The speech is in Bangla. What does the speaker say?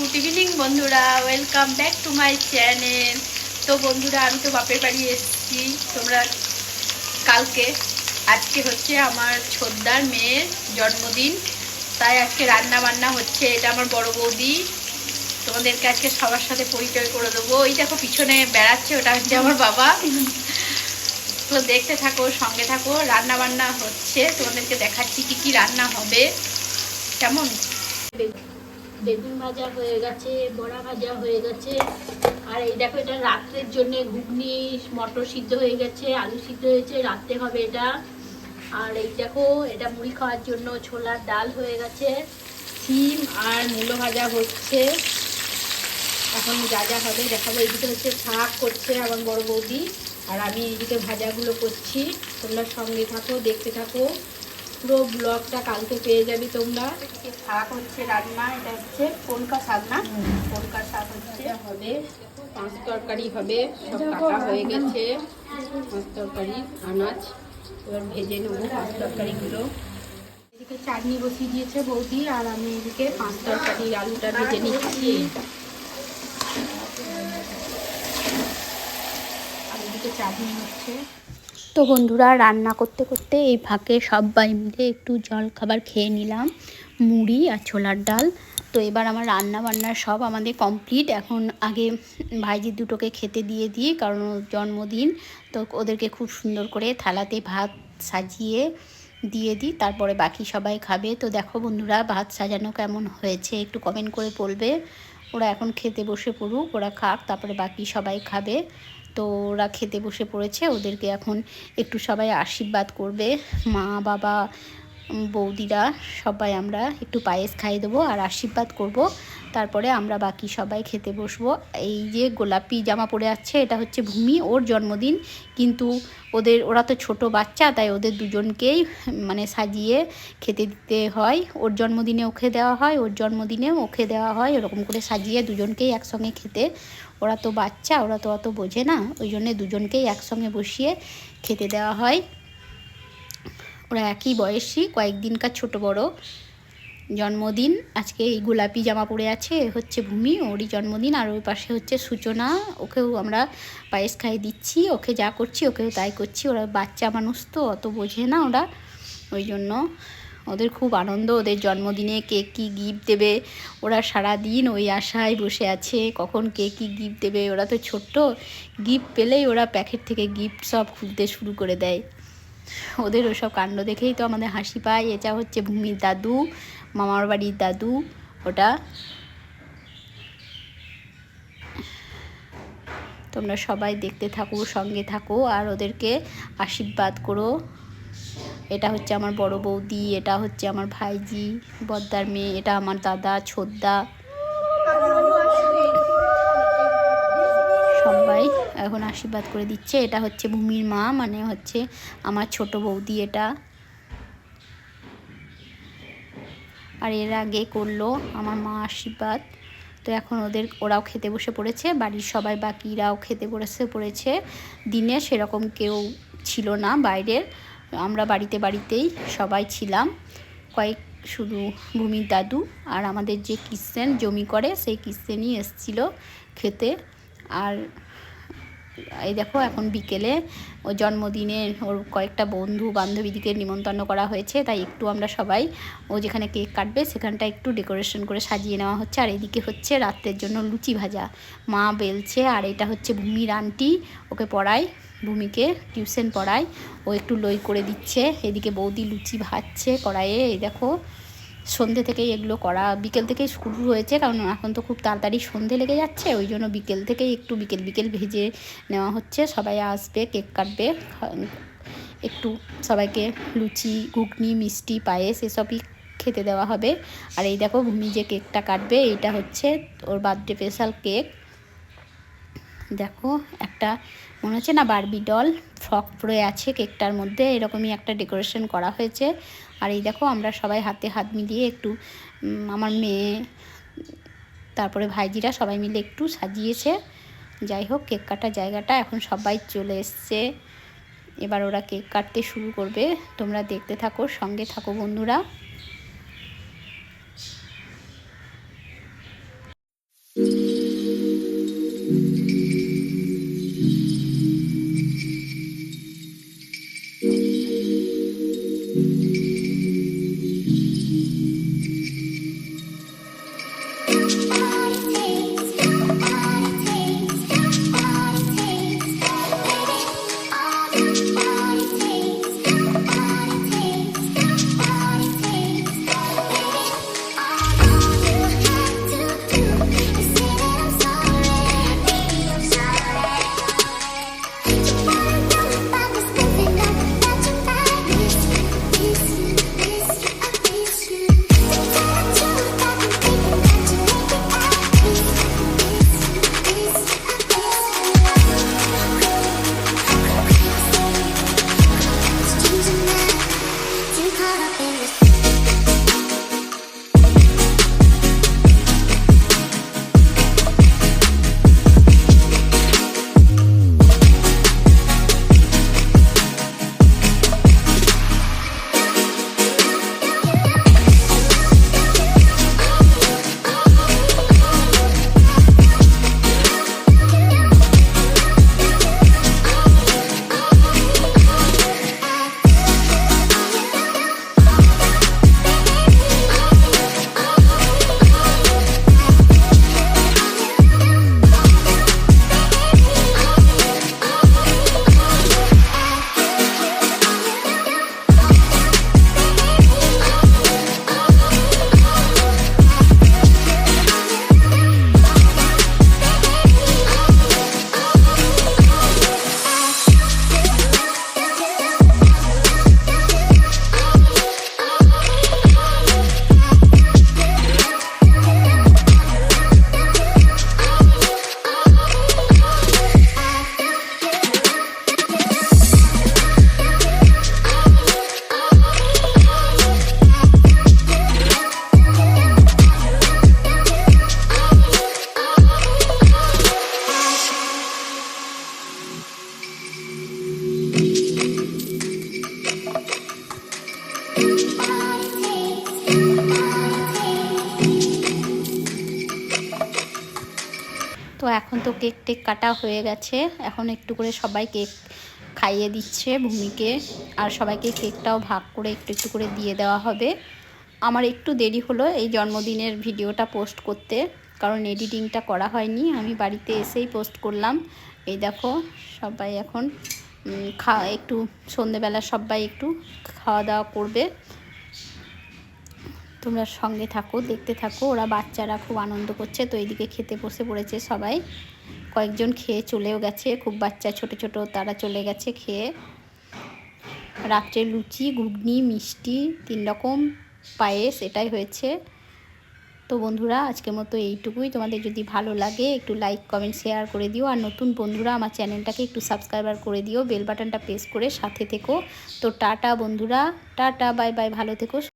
গুড ইভিনিং বন্ধুরা, welcome back to my channel. তো বন্ধুরা, আমি তো বাপের বাড়ি এসেছি, তোমরা কালকে, আজকে হচ্ছে আমার ছোদ্দার মেয়ের জন্মদিন, তাই আজকে রান্না বান্না হচ্ছে, এটা আমার বড় বৌদি। তোমাদেরকে আজকে সবার সাথে পরিচয় করে দেবো। ওই দেখো, পিছনে বেড়াচ্ছে, ওটা হচ্ছে আমার বাবা। তো দেখতে থাকো, সঙ্গে থাকো রান্না বান্না হচ্ছে। তোমাদেরকে দেখাচ্ছি কি কি রান্না হবে। কেমন? বেগুন ভাজা হয়ে গেছে, বড়া ভাজা হয়ে গেছে। আর এই দেখো, এটা রাত্রের জন্য ঘুগনি, মটর সিদ্ধ হয়ে গেছে, আলু সিদ্ধ হয়েছে, রাত্রে হবে এটা। আর এই দেখো, এটা মুড়ি খাওয়ার জন্য ছোলার ডাল হয়ে গেছে, সিম আর মূলো ভাজা হচ্ছে। এখন যা যা হবে দেখাবো। এইদিকে হচ্ছে শাক করছে আমার বড় বৌদি, আর আমি এইদিকে ভাজাগুলো করছি। তোমরা সঙ্গে থাকো, দেখতে থাকো। পুরো ব্লগটা কালকে পেয়ে যাবে তোমরা। শাক হচ্ছে রান্না এটা হচ্ছে কলকা শাক না? কলকা শাক হচ্ছে। হবে পাঁচ তরকারি হবে সব কাটা হয়ে গেছে। পাঁচ তরকারি আনাজ এবার ভেজে নেব পাঁচ তরকারিগুলো এদিকে চাটনি বসিয়ে দিয়েছে বৌদি আর আমি এদিকে পাঁচ তরকারি আলুটা ভেজে নিচ্ছি। আর এদিকে চাটনি হচ্ছে। তো বন্ধুরা, রান্না করতে করতে এই ফাঁকে সবাই মিলে একটু জল খাবার খেয়ে নিলাম। মুড়ি আর ছোলার ডাল। তো এবার আমার রান্না বান্না সব আমাদের কমপ্লিট। এখন আগে ভাইজি দুটোকে খেতে দিয়ে দিই, কারণ জন্মদিন। তো ওদেরকে খুব সুন্দর করে থালাতে ভাত সাজিয়ে দিয়ে দিই, তারপরে বাকি সবাই খাবে। তো দেখো বন্ধুরা, ভাত সাজানো কেমন হয়েছে একটু কমেন্ট করে বলবে। ওরা এখন খেতে বসে পড়ুক, ওরা খাক, তারপরে বাকি সবাই খাবে। তো ওরা খেতে বসে পড়েছে ওদেরকে এখন একটু সবাই আশীর্বাদ করবে। মা বাবা বৌদিরা, সবাই আমরা একটু পায়েস খাইয়ে দেবো আর আশীর্বাদ করব। তারপরে আমরা বাকি সবাই খেতে বসবো। এই যে গোলাপি জামা পরে আছে, এটা হচ্ছে ভূমি, ওর জন্মদিন। কিন্তু ওদের, ওরা তো ছোট বাচ্চা, তাই ওদের দুজনকেই মানে সাজিয়ে খেতে দিতে হয়। ওর জন্মদিনে ওকে দেওয়া হয়, ওর জন্মদিনেও ওকে দেওয়া হয়। ওরকম করে সাজিয়ে দুজনকেই একসঙ্গে খেতে। ওরা তো বাচ্চা, ওরা তো অত বোঝে না। ওই জন্যে দুজনকেই একসঙ্গে বসিয়ে খেতে দেওয়া হয়। ওরা একই বয়সী, কয়েকদিনকার ছোট বড়। জন্মদিন, আজকে এই গোলাপি জামা পরে আছে হচ্ছে ভূমি, ওরই জন্মদিন, আর ওই পাশে হচ্ছে সূচনা। ওকেও আমরা পায়েস খাইয়ে দিচ্ছি, ওকে যা করছি, ওকেও তাই করছি। ওরা বাচ্চা মানুষ তো, অত বোঝে না ওরা। ওই জন্য ওদের খুব আনন্দ, ওদের জন্মদিনে কে কী গিফট দেবে। ওরা সারা দিন ওই আশায় বসে আছে, কখন কে কী গিফট দেবে। ওরা তো ছোট্ট গিফট পেলেই ওরা প্যাকেট থেকে গিফট সব খুলতে শুরু করে দেয়। ওদের ওসব কাণ্ড দেখেই তো আমাদের হাসি পায়। এটা হচ্ছে ভূমির দাদু, মামার বাড়ির দাদু, ওটা। তোমরা সবাই দেখতে থাকো, সঙ্গে থাকো আর ওদেরকে আশীর্বাদ করো। এটা হচ্ছে আমার বড় বৌদি, এটা হচ্ছে আমার ভাইজি, বদ্দার মেয়ে, এটা আমার দাদা, ছোদ্দা। এখন আশীর্বাদ করে দিচ্ছে। এটা হচ্ছে ভূমির মা মানে হচ্ছে আমার ছোট বৌদি এটা। আর এর আগে করল আমার মা আশীর্বাদ। তো এখন ওদের, ওরাও খেতে বসে পড়েছে, বাড়ির সবাই বাকিরাও খেতে বসে পড়েছে। দিনে সেরকম কেউ ছিল না বাইরের, আমরা বাড়িতে বাড়িতেই সবাই ছিলাম। কয়েক শুধু ভূমির দাদু আর আমাদের যে কিস্তেন জমি করে, সেই কিসেনই এসছিল খেতে। আর এই দেখো, এখন বিকেলে ও জন্মদিনে ওর কয়েকটা বন্ধু বান্ধবীদিকে নিমন্ত্রণ করা হয়েছে, তাই একটু আমরা সবাই ও যেখানে কেক কাটবে সেখানটা একটু ডেকোরেশন করে সাজিয়ে নেওয়া হচ্ছে। আর এদিকে হচ্ছে রাত্রের জন্য লুচি ভাজা। মা বেলছে, আর এটা হচ্ছে ভূমির আন্টি, ওকে পড়ায়, ভূমিকে টিউশন পড়ায়। ও একটু লই করে দিচ্ছে, এদিকে বৌদি লুচি ভাজছে কড়াইয়ে এই দেখো। সন্ধে থেকেই এগুলো করা, বিকেল থেকেই শুরু হয়েছে, কারণ এখন তো খুব তাড়াতাড়ি সন্ধে লেগে যাচ্ছে, ওই জন্য বিকেল থেকেই একটু বিকেল বিকেল ভেজে নেওয়া হচ্ছে, সবাই আসবে, কেক কাটবে, একটু সবাইকে লুচি, ঘুগনি, মিষ্টি, পায়েস এসবই খেতে দেওয়া হবে, আর এই দেখো ভূমি যে কেকটা কাটবে, এইটা হচ্ছে ওর বার্থডে স্পেশাল কেক দেখো, একটা, মনে হচ্ছে না বারবি ডল ফ্রক পরে আছে কেকটার মধ্যে, এরকমই একটা ডেকোরেশন করা হয়েছে। আর এই দেখো, আমরা সবাই হাতে হাত মিলিয়ে একটু আমার মেয়ে, তারপরে ভাইজিরা সবাই মিলে একটু সাজিয়েছে। যাই হোক, কেক কাটার জায়গাটা এখন সবাই চলে এসছে। এবার ওরা কেক কাটতে শুরু করবে। তোমরা দেখতে থাকো, সঙ্গে থাকো বন্ধুরা। তো এখন তো কেক টেক কাটা হয়ে গেছে। এখন একটু করে সবাই কেক খাইয়ে দিচ্ছে ভূমিকে। আর সবাইকে কেকটাও ভাগ করে একটু একটু করে দিয়ে দেওয়া হবে। আমার একটু দেরি হলো এই জন্মদিনের ভিডিওটা পোস্ট করতে, কারণ এডিটিংটা করা হয়নি। আমি বাড়িতে এসেই পোস্ট করলাম। এই দেখো, সবাই এখন খা, একটু সন্ধেবেলা সবাই একটু খাওয়া দাওয়া করবে। তোমরা সঙ্গে থাকো, দেখতে থাকো। ওরা বাচ্চারা খুব আনন্দ করছে। তো এইদিকে খেতে বসে পড়েছে সবাই। কয়েকজন খেয়ে চলেও গেছে। খুব বাচ্চা, ছোট ছোট, তারা চলে গেছে খেয়ে। রাত্রে লুচি, ঘুগনি, মিষ্টি, তিন রকম পায়েস, এটাই হয়েছে। তো বন্ধুরা, আজকের মতো এইটুকুই। তোমাদের যদি ভালো লাগে, একটু লাইক কমেন্ট শেয়ার করে দিও। আর নতুন বন্ধুরা, আমার চ্যানেলটাকে একটু সাবস্ক্রাইবার করে দিও। বেল বাটনটা প্রেস করে সাথে থেকো। তো টাটা বন্ধুরা। টাটা বাই বাই ভালো থেকো।